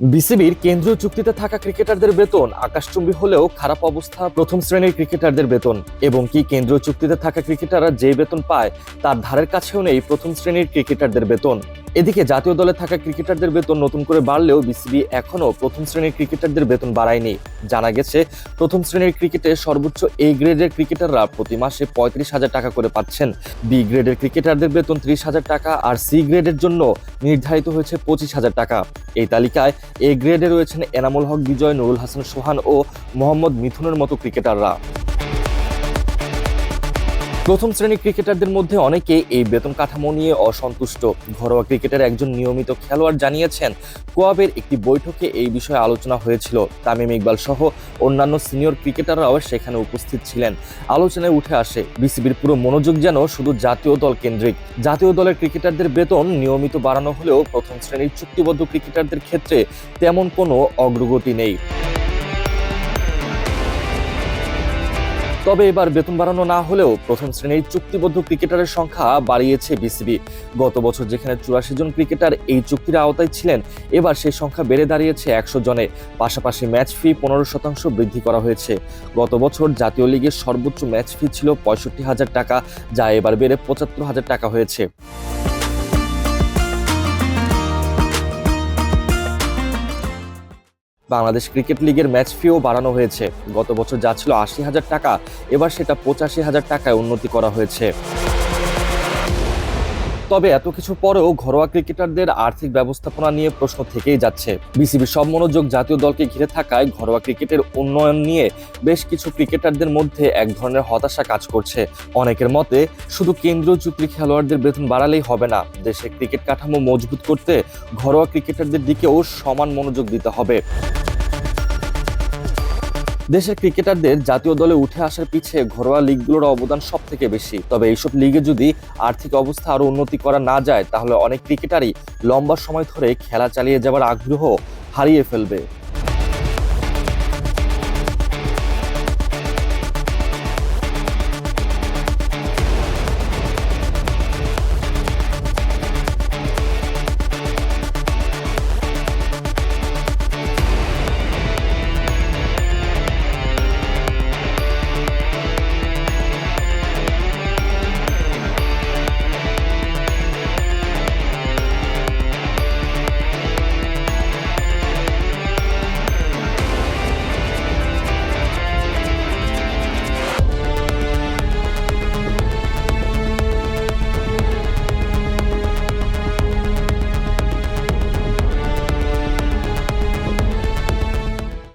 বিসিবির কেন্দ্রীয় চুক্তিতে থাকা ক্রিকেটারদের বেতন আকাশচুম্বী হলেও খারাপ অবস্থা প্রথম শ্রেণির ক্রিকেটারদের বেতন। এবং কি কেন্দ্রীয় চুক্তিতে থাকা ক্রিকেটাররা যে বেতন পায় তার ধারের কাছেও নেই প্রথম শ্রেণির ক্রিকেটারদের বেতন। এদিকে জাতীয় দলে থাকা ক্রিকেটারদের বেতন নতুন করে বাড়লেও বিসিবি এখনও প্রথম শ্রেণির ক্রিকেটারদের বেতন বাড়ায়নি। জানা গেছে, প্রথম শ্রেণির ক্রিকেটে সর্বোচ্চ এ গ্রেডের ক্রিকেটাররা প্রতি মাসে পঁয়ত্রিশ হাজার টাকা করে পাচ্ছেন। বি গ্রেডের ক্রিকেটারদের বেতন ত্রিশ হাজার টাকা আর সি গ্রেডের জন্য নির্ধারিত হয়েছে পঁচিশ হাজার টাকা। এই তালিকায় এ গ্রেডে রয়েছেন এনামুল হক, বিজয়, নুরুল হাসান সোহান ও মোহাম্মদ মিথুনের মতো ক্রিকেটাররা। প্রথম শ্রেণির ক্রিকেটারদের মধ্যে অনেকে এই বেতন কাঠামো নিয়ে অসন্তুষ্ট। ঘরোয়া ক্রিকেটের একজন নিয়মিত খেলোয়াড় জানিয়েছেন, কোয়াবের একটি বৈঠকে এই বিষয়ে আলোচনা হয়েছিল। তামিম ইকবাল সহ অন্যান্য সিনিয়র ক্রিকেটাররাও সেখানে উপস্থিত ছিলেন। আলোচনায় উঠে আসে, বিসিবির পুরো মনোযোগ যেন শুধু জাতীয় দল কেন্দ্রিক। জাতীয় দলের ক্রিকেটারদের বেতন নিয়মিত বাড়ানো হলেও প্রথম শ্রেণির চুক্তিবদ্ধ ক্রিকেটারদের ক্ষেত্রে তেমন কোনো অগ্রগতি নেই। তবে এবার বেতন বাড়ানো না হলেও প্রথম শ্রেণির চুক্তিবদ্ধ ক্রিকেটারের সংখ্যা বাড়িয়েছে বিসিবি। গত বছর যেখানে চুরাশি জন ক্রিকেটার এই চুক্তির আওতায় ছিলেন, এবার সেই সংখ্যা বেড়ে দাঁড়িয়েছে একশো জনে। পাশাপাশি ম্যাচ ফি পনেরো শতাংশ বৃদ্ধি করা হয়েছে। গত বছর জাতীয় লিগের সর্বোচ্চ ম্যাচ ফি ছিল পঁয়ষট্টি হাজার টাকা, যা এবার বেড়ে পঁচাত্তর হাজার টাকা হয়েছে। বাংলাদেশ ক্রিকেট লিগের ম্যাচ ফিও বাড়ানো হয়েছে। গত বছর যা ছিল আশি হাজার টাকা, এবার সেটা পঁচাশি হাজার টাকায় উন্নতি করা হয়েছে। তবে এত কিছু পরেও ঘরোয়া ক্রিকেটারদের আর্থিক ব্যবস্থাপনা নিয়ে প্রশ্ন থেকেই যাচ্ছে। বিসিবির সব মনোযোগ জাতীয় দলকে ঘিরে থাকায় ঘরোয়া ক্রিকেটের উন্নয়ন নিয়ে বেশ কিছু ক্রিকেটারদের মধ্যে এক ধরনের হতাশা কাজ করছে। অনেকের মতে, শুধু কেন্দ্রীয় চুক্তি খেলোয়াড়দের বেতন বাড়ালেই হবে না, দেশের ক্রিকেট কাঠামো মজবুত করতে ঘরোয়া ক্রিকেটারদের দিকেও সমান মনোযোগ দিতে হবে। দেশের ক্রিকেটারদের জাতীয় দলে উঠে আসার পিছিয়ে ঘরোয়া লিগগুলোর অবদান সব থেকে বেশি। তবে এইসব লিগে যদি আর্থিক অবস্থা আরও উন্নতি করা না যায়, তাহলে অনেক ক্রিকেটারই লম্বা সময় ধরে খেলা চালিয়ে যাবার আগ্রহ হারিয়ে ফেলবে।